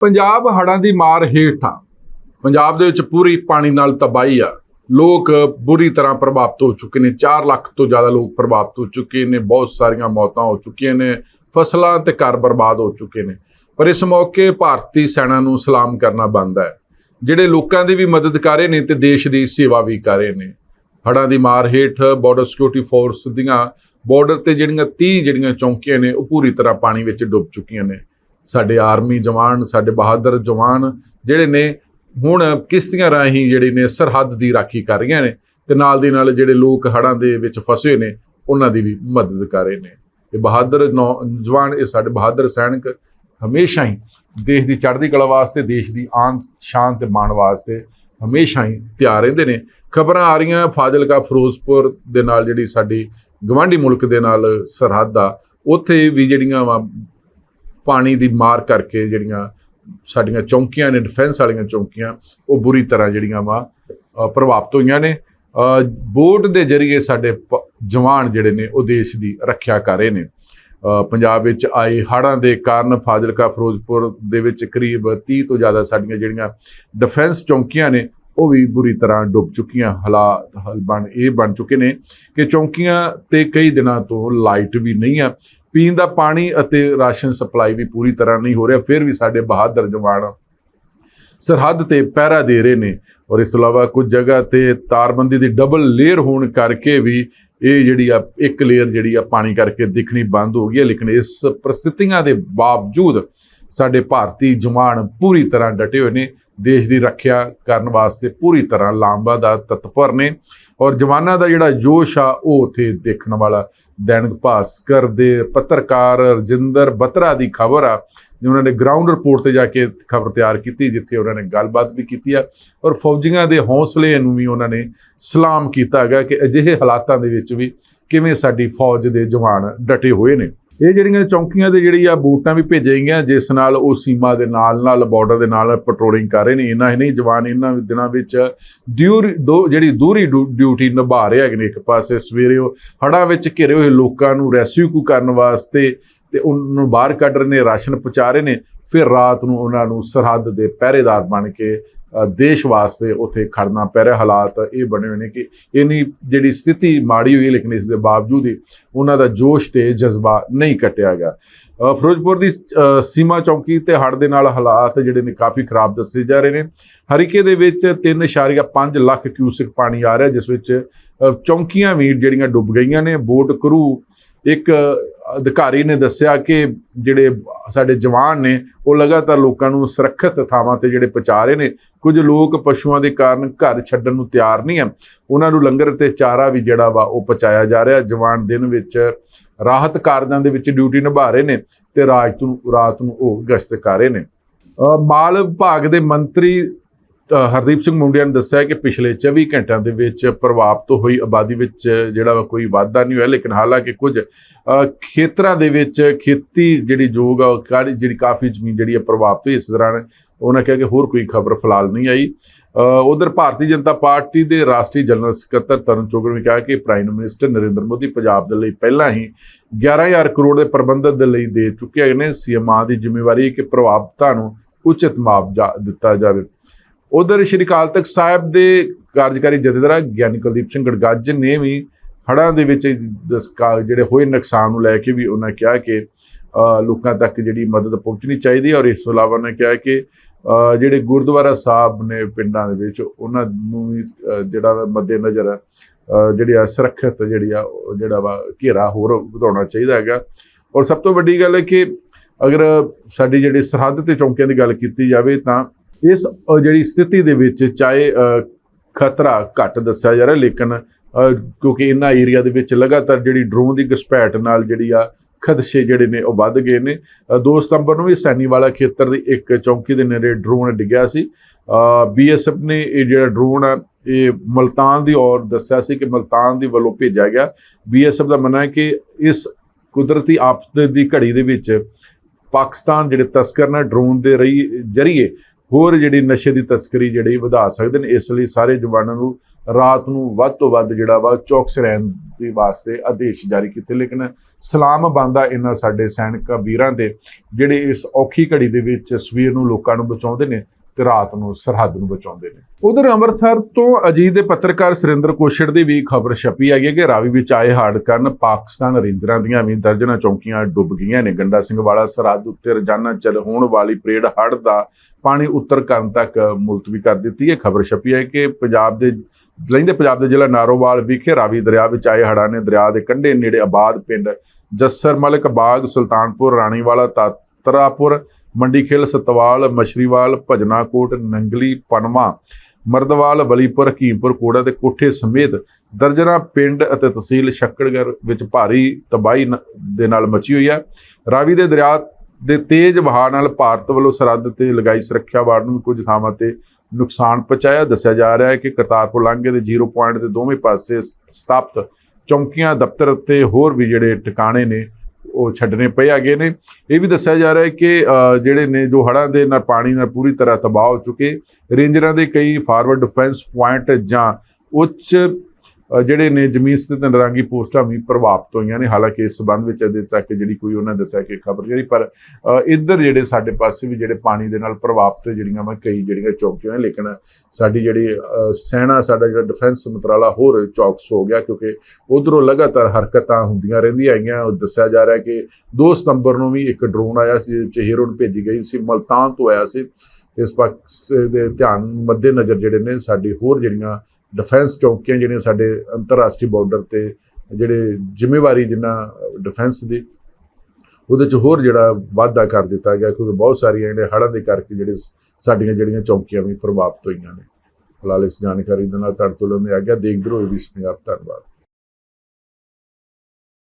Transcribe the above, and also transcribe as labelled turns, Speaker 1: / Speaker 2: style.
Speaker 1: ਪੰਜਾਬ ਹੜ੍ਹਾਂ ਦੀ ਮਾਰ ਹੇਠ ਆ। ਪੰਜਾਬ ਦੇ ਵਿੱਚ ਪੂਰੀ ਪਾਣੀ ਨਾਲ ਤਬਾਹੀ ਆ। ਲੋਕ ਬੁਰੀ ਤਰ੍ਹਾਂ ਪ੍ਰਭਾਵਿਤ ਹੋ ਚੁੱਕੇ ਨੇ। 4 ਲੱਖ ਤੋਂ ਜ਼ਿਆਦਾ ਲੋਕ ਪ੍ਰਭਾਵਿਤ ਹੋ ਚੁੱਕੇ ਨੇ। ਬਹੁਤ ਸਾਰੀਆਂ ਮੌਤਾਂ ਹੋ ਚੁੱਕੀਆਂ ਨੇ। ਫਸਲਾਂ ਤੇ ਘਰ ਬਰਬਾਦ ਹੋ ਚੁੱਕੇ ਨੇ। ਪਰ ਇਸ ਮੌਕੇ ਭਾਰਤੀ ਸੈਨਾ ਨੂੰ ਸਲਾਮ ਕਰਨਾ ਬਣਦਾ ਹੈ ਜਿਹੜੇ ਲੋਕਾਂ ਦੀ ਵੀ ਮਦਦ ਕਰ ਰਹੇ ਨੇ ਤੇ ਦੇਸ਼ ਦੀ ਸੇਵਾ ਵੀ ਕਰ ਰਹੇ ਨੇ। ਹੜ੍ਹਾਂ ਦੀ ਮਾਰ ਹੇਠ ਬਾਰਡਰ ਸਿਕਿਉਰਿਟੀ ਫੋਰਸ ਦੀਆਂ ਬਾਰਡਰ ਤੇ ਜਿਹੜੀਆਂ 30 ਜਿਹੜੀਆਂ ਚੌਂਕੀਆਂ ਨੇ, ਉਹ ਪੂਰੀ ਤਰ੍ਹਾਂ ਪਾਣੀ ਵਿੱਚ ਡੁੱਬ ਚੁੱਕੀਆਂ ਨੇ। ਸਾਡੇ ਆਰਮੀ ਜਵਾਨ, ਸਾਡੇ ਬਹਾਦਰ ਜਵਾਨ ਜਿਹੜੇ ਨੇ, ਹੁਣ ਕਿਸ਼ਤੀਆਂ ਰਾਹੀਂ ਜਿਹੜੇ ਨੇ ਸਰਹੱਦ ਦੀ ਰਾਖੀ ਕਰ ਰਹੀਆਂ ਨੇ ਤੇ ਨਾਲ ਦੀ ਨਾਲ ਜਿਹੜੇ ਲੋਕ ਹੜ੍ਹਾਂ ਦੇ ਵਿੱਚ ਫਸੇ ਨੇ, ਉਹਨਾਂ ਦੀ ਵੀ ਮਦਦ ਕਰ ਰਹੇ ਨੇ। ਇਹ ਬਹਾਦਰ ਨੌਜਵਾਨ ਇਹ ਸਾਡੇ ਬਹਾਦਰ ਸੈਨਿਕ ਹਮੇਸ਼ਾ ਹੀ ਦੇਸ਼ ਦੀ ਚੜ੍ਹਦੀ ਕਲਾ ਵਾਸਤੇ, ਦੇਸ਼ ਦੀ ਆਨ, ਸ਼ਾਨ ਤੇ ਮਾਣ ਵਾਸਤੇ ਹਮੇਸ਼ਾ ਹੀ ਤਿਆਰ ਰਹਿੰਦੇ ਨੇ। ਖਬਰਾਂ ਆ ਰਹੀਆਂ, ਫਾਜ਼ਿਲਕਾ, ਫਿਰੋਜ਼ਪੁਰ ਦੇ ਨਾਲ ਜਿਹੜੀ ਸਾਡੀ ਗਵਾਂਢੀ ਮੁਲਕ ਦੇ ਨਾਲ ਸਰਹੱਦ ਆ, ਉੱਥੇ ਵੀ ਜਿਹੜੀਆਂ ਵਾ ਪਾਣੀ ਦੀ ਮਾਰ ਕਰਕੇ ਜਿਹੜੀਆਂ ਸਾਡੀਆਂ ਚੌਂਕੀਆਂ ਨੇ ਡਿਫੈਂਸ ਵਾਲੀਆਂ ਚੌਂਕੀਆਂ, ਉਹ ਬੁਰੀ ਤਰ੍ਹਾਂ ਜਿਹੜੀਆਂ ਵਾ ਪ੍ਰਭਾਵਿਤ ਹੋਈਆਂ ਨੇ। ਬੋਟ ਦੇ ਜ਼ਰੀਏ ਸਾਡੇ ਪ- ਜਵਾਨ ਜਿਹੜੇ ਨੇ, ਉਹ ਦੇਸ਼ ਦੀ ਰੱਖਿਆ ਕਰ ਰਹੇ ਨੇ। ਪੰਜਾਬ ਵਿੱਚ ਆਏ ਹੜ੍ਹਾਂ ਦੇ ਕਾਰਨ ਫਾਜ਼ਿਲਕਾ, ਫਿਰੋਜ਼ਪੁਰ ਦੇ ਵਿੱਚ ਕਰੀਬ 30 ਤੋਂ ਜ਼ਿਆਦਾ ਸਾਡੀਆਂ ਜਿਹੜੀਆਂ ਡਿਫੈਂਸ ਚੌਂਕੀਆਂ ਨੇ, ਉਹ ਵੀ ਬੁਰੀ ਤਰ੍ਹਾਂ ਡੁੱਬ ਚੁੱਕੀਆਂ। ਹਾਲਾਤ ਬਣ, ਇਹ ਬਣ ਚੁੱਕੇ ਨੇ ਕਿ ਚੌਂਕੀਆਂ ਤੇ ਕਈ ਦਿਨਾਂ ਤੋਂ ਲਾਈਟ ਵੀ ਨਹੀਂ ਆ। ਪੀਣ ਦਾ ਪਾਣੀ ਅਤੇ ਰਾਸ਼ਨ ਸਪਲਾਈ ਵੀ ਪੂਰੀ ਤਰ੍ਹਾਂ ਨਹੀਂ ਹੋ ਰਿਹਾ, ਫਿਰ ਵੀ ਸਾਡੇ ਬਹਾਦਰ ਜਵਾਨ ਸਰਹੱਦ ਤੇ ਪਹਿਰਾ ਦੇ ਰਹੇ ਨੇ ਔਰ ਇਸ ਤੋਂ ਇਲਾਵਾ ਕੁਝ ਜਗ੍ਹਾ ਤੇ ਤਾਰਬੰਦੀ ਦੀ ਡਬਲ ਲੇਅਰ ਹੋਣ ਕਰਕੇ ਵੀ ਇਹ ਜਿਹੜੀ ਆ, ਇੱਕ ਲੇਅਰ ਜਿਹੜੀ ਆ ਪਾਣੀ ਕਰਕੇ ਦਿਖਣੀ ਬੰਦ ਹੋ ਗਈ ਹੈ, ਲੇਕਿਨ ਇਸ ਪ੍ਰਸਥਿਤੀਆਂ ਦੇ ਬਾਵਜੂਦ ਸਾਡੇ ਭਾਰਤੀ ਜਵਾਨ ਪੂਰੀ ਤਰ੍ਹਾਂ ਡਟੇ ਹੋਏ ਨੇ। ਦੇਸ਼ ਦੀ ਰੱਖਿਆ ਕਰਨ ਵਾਸਤੇ ਪੂਰੀ ਤਰ੍ਹਾਂ ਲਾਂਬਾ ਦਾ ਤਤਪਰ ਨੇ। ਔਰ ਜਵਾਨਾਂ ਦਾ ਜਿਹੜਾ ਜੋਸ਼ ਆ, ਉਹ ਉਥੇ ਦੇਖਣ ਵਾਲਾ ਦੈਨਿਕ ਭਾਸਕਰ ਦੇ ਪੱਤਰਕਾਰ ਰਜਿੰਦਰ ਬਤਰਾ ਦੀ ਖਬਰ ਆ ਉਹਨਾਂ ਨੇ ਗਰਾਊਂਡ ਰਿਪੋਰਟ ਤੇ ਜਾ ਕੇ ਖਬਰ ਤਿਆਰ ਕੀਤੀ, ਜਿੱਥੇ ਉਹਨਾਂ ਨੇ ਗੱਲਬਾਤ ਵੀ ਕੀਤੀ ਆ। ਔਰ ਫੌਜੀਆਂ ਦੇ ਹੌਸਲੇ ਨੂੰ ਵੀ ਉਹਨਾਂ ਨੇ ਸਲਾਮ ਕੀਤਾ ਹੈਗਾ ਕਿ ਅਜਿਹੇ ਹਾਲਾਤਾਂ ਦੇ ਵਿੱਚ ਵੀ ਕਿਵੇਂ ਸਾਡੀ ਫੌਜ ਦੇ ਜਵਾਨ ਡਟੇ ਹੋਏ ਨੇ। ਇਹ ਜਿਹੜੀਆਂ ਚੌਂਕੀਆਂ ਦੇ ਜਿਹੜੀ ਆ ਬੂਟਾਂ ਵੀ ਭੇਜੀਆਂ ਗਈਆਂ, ਜਿਸ ਨਾਲ ਉਹ ਸੀਮਾ ਦੇ ਨਾਲ ਨਾਲ ਬਾਰਡਰ ਦੇ ਨਾਲ ਪੈਟਰੋਲਿੰਗ ਕਰ ਰਹੇ ਨੇ। ਇਹਨਾਂ ਹੀ ਨਹੀਂ, ਜਵਾਨ ਇਹਨਾਂ ਦਿਨਾਂ ਵਿੱਚ ਡਿਊਰੀ ਦੋ ਜਿਹੜੀ ਦੂਰੀ ਡਿਊ- ਡਿਊਟੀ ਨਿਭਾ ਰਹੇ ਹੈਗੇ ਨੇ ਇੱਕ ਪਾਸੇ। ਸਵੇਰੇ ਉਹ ਹੜ੍ਹਾਂ ਵਿੱਚ ਘਿਰੇ ਹੋਏ ਲੋਕਾਂ ਨੂੰ ਰੈਸਕਿਊ ਕਰਨ ਵਾਸਤੇ ਤੇ ਉਹਨਾਂ ਨੂੰ ਬਾਹਰ ਕੱਢ ਰਹੇ ਨੇ, ਰਾਸ਼ਨ ਪਹੁੰਚਾ ਰਹੇ ਨੇ। ਫਿਰ ਰਾਤ ਨੂੰ ਉਹਨਾਂ ਨੂੰ ਸਰਹੱਦ ਦੇ ਪਹਿਰੇਦਾਰ ਬਣ ਕੇ ਦੇਸ਼ ਵਾਸਤੇ ਉੱਥੇ ਖੜਨਾ ਪੈ ਰਿਹਾ। ਹਾਲਾਤ ਇਹ ਬਣੇ ਹੋਏ ਨੇ ਕਿ ਇੰਨੀ ਜਿਹੜੀ ਸਥਿਤੀ ਮਾੜੀ ਹੋਈ ਹੈ, ਲੇਕਿਨ ਇਸ ਦੇ ਬਾਵਜੂਦ ਹੀ ਉਹਨਾਂ ਦਾ ਜੋਸ਼ ਤੇ ਜਜ਼ਬਾ ਨਹੀਂ ਕੱਟਿਆ ਗਿਆ। ਫਿਰੋਜ਼ਪੁਰ ਦੀ ਸੀਮਾ ਚੌਂਕੀ ਤੇ ਹੜ੍ਹ ਦੇ ਨਾਲ ਹਾਲਾਤ ਜਿਹੜੇ ਨੇ ਕਾਫੀ ਖਰਾਬ ਦੱਸੇ ਜਾ ਰਹੇ ਨੇ। ਹਰੀਕੇ ਦੇ ਵਿੱਚ 3.5 ਲੱਖ ਕਿਊਸਿਕ ਪਾਣੀ ਆ ਰਿਹਾ ਜਿਸ ਵਿੱਚ ਚੌਂਕੀਆਂ ਵੀ ਜਿਹੜੀਆਂ ਡੁੱਬ ਗਈਆਂ ਨੇ। ਬੋਟ ਕਰੂ ਇੱਕ ਅਧਿਕਾਰੀ ਨੇ ਦੱਸਿਆ ਕਿ ਜਿਹੜੇ ਸਾਡੇ ਜਵਾਨ ਨੇ, ਉਹ ਲਗਾਤਾਰ ਲੋਕਾਂ ਨੂੰ ਸੁਰੱਖਿਅਤ ਥਾਵਾਂ ਤੇ ਜਿਹੜੇ ਪਹੁੰਚਾ ਰਹੇ ਨੇ। ਕੁਝ ਲੋਕ ਪਸ਼ੂਆਂ ਦੇ ਕਾਰਨ ਘਰ ਛੱਡਣ ਨੂੰ ਤਿਆਰ ਨਹੀਂ ਆ ਉਹਨਾਂ ਨੂੰ ਲੰਗਰ ਤੇ ਚਾਰਾ ਵੀ ਜਿਹੜਾ ਵਾ, ਉਹ ਪਹੁੰਚਾਇਆ ਜਾ ਰਿਹਾ। ਜਵਾਨ ਦਿਨ ਵਿੱਚ ਰਾਹਤ ਕਾਰਜਾਂ ਦੇ ਵਿੱਚ ਡਿਊਟੀ ਨਿਭਾ ਰਹੇ ਨੇ ਤੇ ਰਾਤ ਨੂੰ ਰਾਤ ਨੂੰ ਉਹ ਗਸ਼ਤ ਕਰ ਰਹੇ ਨੇ। ਮਾਲ ਵਿਭਾਗ ਦੇ ਮੰਤਰੀ ਹਰਦੀਪ ਸਿੰਘ ਮੁੰਡਿਆ ਨੇ ਦੱਸਿਆ ਕਿ ਪਿਛਲੇ 24 ਘੰਟਿਆਂ ਦੇ ਵਿੱਚ ਪ੍ਰਭਾਵਿਤ ਹੋਈ ਆਬਾਦੀ ਵਿੱਚ ਜਿਹੜਾ ਵਾ ਕੋਈ ਵਾਧਾ ਨਹੀਂ ਹੋਇਆ, ਲੇਕਿਨ ਹਾਲਾਂਕਿ ਕੁਝ ਖੇਤਰਾਂ ਦੇ ਵਿੱਚ ਖੇਤੀ ਜਿਹੜੀ ਯੋਗ ਆ, ਉਹ ਕਾੜੀ- ਜਿਹੜੀ ਕਾਫੀ ਜ਼ਮੀਨ ਜਿਹੜੀ ਹੈ ਪ੍ਰਭਾਵਿਤ ਹੋਈ ਇਸ ਦੌਰਾਨ, ਉਹਨਾਂ ਕਿਹਾ ਕਿ ਹੋਰ ਕੋਈ ਖਬਰ ਫਿਲਹਾਲ ਨਹੀਂ ਆਈ। ਉਧਰ ਭਾਰਤੀ ਜਨਤਾ ਪਾਰਟੀ ਦੇ ਰਾਸ਼ਟਰੀ ਜਨਰਲ ਸਕੱਤਰ ਤਰੁਣ ਚੁੱਘ ਨੇ ਕਿਹਾ ਕਿ ਪ੍ਰਾਈਮ ਮਿਨਿਸਟਰ ਨਰਿੰਦਰ ਮੋਦੀ ਪੰਜਾਬ ਦੇ ਲਈ ਪਹਿਲਾਂ ਹੀ 11000 ਕਰੋੜ ਦੇ ਪ੍ਰਬੰਧਨ ਦੇ ਲਈ ਦੇ ਚੁੱਕੇ ਹੈਗੇ ਨੇ। ਸੀਐਮਆ ਦੀ ਜ਼ਿੰਮੇਵਾਰੀ ਹੈ ਕਿ ਪ੍ਰਭਾਵਿਤਾਂ ਨੂੰ ਉਚਿਤ ਮੁਆਵਜ਼ਾ ਦਿੱਤਾ ਜਾਵੇ। ਉਧਰ ਸ਼੍ਰੀ ਅਕਾਲ ਤਖਤ ਸਾਹਿਬ ਦੇ ਕਾਰਜਕਾਰੀ ਜਥੇਦਾਰ ਗਿਆਨੀ ਕੁਲਦੀਪ ਸਿੰਘ ਗੜਗੱਜ ਨੇ ਵੀ ਹੜ੍ਹਾਂ ਦੇ ਵਿੱਚ ਦਸ- ਕਾ- ਜਿਹੜੇ ਹੋਏ ਨੁਕਸਾਨ ਨੂੰ ਲੈ ਕੇ ਵੀ ਉਹਨਾਂ ਕਿਹਾ ਕਿ ਲੋਕਾਂ ਤੱਕ ਜਿਹੜੀ ਮਦਦ ਪਹੁੰਚਣੀ ਚਾਹੀਦੀ ਔਰ ਇਸ ਤੋਂ ਇਲਾਵਾ ਉਹਨਾਂ ਕਿਹਾ ਕਿ ਜਿਹੜੇ ਗੁਰਦੁਆਰਾ ਸਾਹਿਬ ਨੇ ਪਿੰਡਾਂ ਦੇ ਵਿੱਚ ਉਹਨਾਂ ਨੂੰ ਵੀ ਜਿਹੜਾ ਵਾ ਮੱਦੇਨਜ਼ਰ ਜਿਹੜੀ ਆ ਸੁਰੱਖਿਅਤ ਜਿਹੜੀ ਆ ਉਹ ਜਿਹੜਾ ਵਾ ਘੇਰਾ ਹੋਰ ਵਧਾਉਣਾ ਚਾਹੀਦਾ ਹੈਗਾ। ਔਰ ਸਭ ਤੋਂ ਵੱਡੀ ਗੱਲ ਹੈ ਕਿ ਅਗਰ ਸਾਡੀ ਜਿਹੜੀ ਸਰਹੱਦ ਤੇ ਚੌਂਕਿਆਂ ਦੀ ਗੱਲ ਕੀਤੀ ਜਾਵੇ ਤਾਂ ਇਸ ਜਿਹੜੀ ਸਥਿਤੀ ਦੇ ਵਿੱਚ ਚਾਹੇ ਖਤਰਾ ਘੱਟ ਦੱਸਿਆ ਜਾ ਰਿਹਾ, ਲੇਕਿਨ ਕਿਉਂਕਿ ਇਹਨਾਂ ਏਰੀਆ ਦੇ ਵਿੱਚ ਲਗਾਤਾਰ ਜਿਹੜੀ ਡਰੋਨ ਦੀ ਘਸਪੈਠ ਨਾਲ ਜਿਹੜੀ ਆ ਖਦਸ਼ੇ ਜਿਹੜੇ ਨੇ ਉਹ ਵੱਧ ਗਏ ਨੇ। 2 ਸਤੰਬਰ ਨੂੰ ਵੀ ਸੈਣੀ ਵਾਲਾ ਖੇਤਰ ਦੀ ਇੱਕ ਚੌਂਕੀ ਦੇ ਨੇੜੇ ਡਰੋਨ ਡਿੱਗਿਆ ਸੀ। ਬੀਐਸਐਫ ਨੇ ਇਹ ਜਿਹੜਾ ਡਰੋਨ ਆ, ਇਹ ਮਲਤਾਨ ਦੀ ਔਰ ਦੱਸਿਆ ਸੀ ਕਿ ਮਲਤਾਨ ਦੀ ਵੱਲੋਂ ਭੇਜਿਆ ਗਿਆ। ਬੀਐਸਐਫ ਦਾ ਮੰਨਣਾ ਹੈ ਕਿ ਇਸ ਕੁਦਰਤੀ ਆਫਤ ਦੀ ਘੜੀ ਦੇ ਵਿੱਚ ਪਾਕਿਸਤਾਨ ਜਿਹੜੇ ਤਸਕਰ ਨੇ ਡਰੋਨ ਦੇ ਰਹੀ, ਜਰੀਏ ਹੋਰ ਜਿਹੜੀ ਨਸ਼ੇ ਦੀ ਤਸਕਰੀ ਜਿਹੜੀ ਵਧਾ ਸਕਦੇ ਨੇ, ਇਸ ਲਈ ਸਾਰੇ ਜਵਾਨਾਂ ਨੂੰ ਰਾਤ ਨੂੰ ਵੱਧ ਤੋਂ ਵੱਧ ਜਿਹੜਾ ਵਾ ਚੌਕਸ ਰਹਿਣ ਦੇ ਵਾਸਤੇ ਆਦੇਸ਼ ਜਾਰੀ ਕੀਤੇ। ਲੇਕਿਨ ਸਲਾਮ ਬੰਦਾ ਇਹਨਾਂ ਸਾਡੇ ਸੈਨਿਕਾਂ, ਵੀਰਾਂ ਦੇ ਜਿਹੜੇ ਇਸ ਔਖੀ ਘੜੀ ਦੇ ਵਿੱਚ ਸਵੀਰ ਨੂੰ ਲੋਕਾਂ ਨੂੰ ਬਚਾਉਂਦੇ ਨੇ ਤੇ ਰਾਤ ਨੂੰ ਸਰਹੱਦ ਨੂੰ ਬਚਾਉਂਦੇ ਨੇ। ਉਧਰ ਅੰਮ੍ਰਿਤਸਰ ਤੋਂ ਅਜੀਤ ਦੇ ਪੱਤਰਕਾਰ ਸੁਰਿੰਦਰ ਕੋਸ਼ੜ ਦੀ ਵੀ ਖਬਰ ਛਪੀ ਹੈਗੀ ਕਿ ਰਾਵੀ ਵਿੱਚ ਆਏ ਹੜ੍ਹ ਕਾਰਨ ਪਾਕਿਸਤਾਨ ਰੇਂਜਰਾਂ ਦੀਆਂ ਵੀ ਦਰਜਨਾਂ ਚੌਂਕੀਆਂ ਡੁੱਬ ਗਈਆਂ ਨੇ। ਗੰਡਾ ਸਿੰਘ ਵਾਲਾ ਸਰਹੱਦ ਉੱਤੇ ਰੋਜ਼ਾਨਾ ਚੱਲ ਹੋਣ ਵਾਲੀ ਪਰੇਡ ਹੜ੍ਹ ਦਾ ਪਾਣੀ ਉੱਤਰ ਕਰਨ ਤੱਕ ਮੁਲਤਵੀ ਕਰ ਦਿੱਤੀ ਹੈ। ਖਬਰ ਛਪੀ ਹੈ ਕਿ ਪੰਜਾਬ ਦੇ ਲਹਿੰਦੇ ਪੰਜਾਬ ਦੇ ਜ਼ਿਲ੍ਹਾ ਨਾਰੋਵਾਲ ਵਿਖੇ ਰਾਵੀ ਦਰਿਆ ਵਿੱਚ ਆਏ ਹੜਾਂ ਨੇ ਦਰਿਆ ਦੇ ਕੰਢੇ ਨੇੜੇ ਆਬਾਦ ਪਿੰਡ ਜੱਸਰ ਮਲਕ ਬਾਗ, ਸੁਲਤਾਨਪੁਰ, ਰਾਣੀਵਾਲਾ, ਤਾਤਰਾਪੁਰ ਮੰਡੀ ਖੇਲ ਸਤਵਾਲ ਮਸ਼ਰੀਵਾਲ ਭਜਨਾਕੋਟ, ਨੰਗਲੀ ਪਨਵਾ ਮਰਦਵਾਲ, ਬਲੀਪੁਰ, ਹਕੀਮਪੁਰ, ਕੋੜਾ ਤੇ ਕੋਠੇ ਸਮੇਤ ਦਰਜਨਾ ਪਿੰਡ ਅਤੇ ਤਹਿਸੀਲ ਸ਼ੱਕੜਗੜ ਵਿੱਚ ਭਾਰੀ ਤਬਾਹੀ ਨ- ਦੇ ਨਾਲ ਮਚੀ ਹੋਈ ਹੈ। ਰਾਵੀ ਦੇ ਦਰਿਆ ਦੇ ਤੇਜ਼ ਵਹਾਅ ਨਾਲ ਭਾਰਤ ਵੱਲੋਂ ਸਰਹੱਦ ਤੇ ਲਗਾਈ ਸੁਰੱਖਿਆ ਵਾੜ ਨੂੰ ਕੁਝ ਥਾਵਾਂ ਤੇ ਨੁਕਸਾਨ ਪਹੁੰਚਾਇਆ। ਦੱਸਿਆ ਜਾ ਰਿਹਾ ਹੈ ਕਿ ਕਰਤਾਰਪੁਰ ਲਾਂਘੇ ਦੇ ਜ਼ੀਰੋ ਪੁਆਇੰਟ ਦੇ ਦੋਵੇਂ ਪਾਸੇ ਸ- ਸਥਾਪਿਤ ਚੌਂਕੀਆਂ, ਦਫ਼ਤਰ ਤੇ ਹੋਰ ਵੀ ਜਿਹੜੇ ਟਿਕਾਣੇ ਨੇ ਉਹ ਛੱਡਣੇ ਪਏ ਹੈਗੇ ਨੇ। ਇਹ ਵੀ ਦੱਸਿਆ ਜਾ ਰਿਹਾ ਹੈ ਕਿ ਜਿਹੜੇ ਨੇ ਜੋ ਹੜ੍ਹਾਂ ਦੇ ਨਾਲ ਪਾਣੀ ਨਾਲ ਪੂਰੀ ਤਰ੍ਹਾਂ ਤਬਾਹ ਹੋ ਚੁੱਕੇ, ਰੇਂਜਰਾਂ ਦੇ ਕਈ ਫਾਰਵਰਡ ਡਿਫੈਂਸ ਪੁਆਇੰਟ ਜਾਂ ਉੱਚ ਜਿਹੜੇ ਨੇ ਜ਼ਮੀਨ ਸਥਿਤ ਨਰਾਂਗੀ ਪੋਸਟਾਂ ਵੀ ਪ੍ਰਭਾਵਿਤ ਹੋਈਆਂ ਨੇ, ਹਾਲਾਂਕਿ ਇਸ ਸੰਬੰਧ ਵਿੱਚ ਅਜੇ ਤੱਕ ਜਿਹੜੀ ਕੋਈ ਉਹਨਾਂ ਦੱਸਿਆ ਕਿ ਖਬਰ ਜਿਹੜੀ ਪਰ ਇੱਧਰ ਜਿਹੜੇ ਸਾਡੇ ਪਾਸੇ ਵੀ ਜਿਹੜੇ ਪਾਣੀ ਦੇ ਨਾਲ ਪ੍ਰਭਾਵਿਤ ਜਿਹੜੀਆਂ ਵਾ ਕਈ ਜਿਹੜੀਆਂ ਚੌਕੀਆਂ ਨੇ, ਲੇਕਿਨ ਸਾਡੀ ਜਿਹੜੀ ਸੈਨਾ, ਸਾਡਾ ਜਿਹੜਾ ਡਿਫੈਂਸ ਮੰਤਰਾਲਾ ਹੋਰ ਚੌਕਸ ਹੋ ਗਿਆ, ਕਿਉਂਕਿ ਉਧਰੋਂ ਲਗਾਤਾਰ ਹਰਕਤਾਂ ਹੁੰਦੀਆਂ ਰਹਿੰਦੀਆਂ ਹੈਗੀਆਂ ਉਹ ਦੱਸਿਆ ਜਾ ਰਿਹਾ ਕਿ 2 ਸਤੰਬਰ ਨੂੰ ਵੀ ਇੱਕ ਡਰੋਨ ਆਇਆ ਸੀ ਚਹੀਰੋਂ ਭੇਜੀ ਗਈ ਸੀ, ਮਲਤਾਨ ਤੋਂ ਆਇਆ ਸੀ, ਤੇ ਇਸ ਪੱਖ ਦੇ ਧਿਆਨ ਮੱਦੇ ਨਜ਼ਰ ਜਿਹੜੇ ਨੇ, ਸਾਡੀ ਹੋਰ ਜਿਹੜੀਆਂ ਡਿਫੈਂਸ ਚੌਕੀਆਂ ਜਿਹੜੀਆਂ ਸਾਡੇ ਅੰਤਰਰਾਸ਼ਟਰੀ ਬਾਰਡਰ ਤੇ ਜਿਹੜੇ ਜ਼ਿੰਮੇਵਾਰੀ ਜਿੰਨਾ ਡਿਫੈਂਸ ਦੀ, ਉਹਦੇ ਚ ਹੋਰ ਜਿਹੜਾ ਵਾਧਾ ਕਰ ਦਿੱਤਾ ਗਿਆ, ਕਿਉਂਕਿ ਬਹੁਤ ਸਾਰੀਆਂ ਜਿਹੜੇ ਹੜ੍ਹਾਂ ਦੇ ਕਰਕੇ ਜਿਹੜੇ ਸਾਡੀਆਂ ਜਿਹੜੀਆਂ ਚੌਕੀਆਂ ਵੀ ਪ੍ਰਭਾਵਿਤ ਹੋਈਆਂ ਨੇ। ਫਿਲਹਾਲ ਇਸ ਜਾਣਕਾਰੀ ਦੇ ਨਾਲ ਤੁਹਾਡੇ ਤੋਂ ਲੈਂਦੇ ਆ ਗਿਆ ਦੇਖਦੇ ਰਹੋ ਵੀ ਪੰਜਾਬ ਧੰਨਵਾਦ।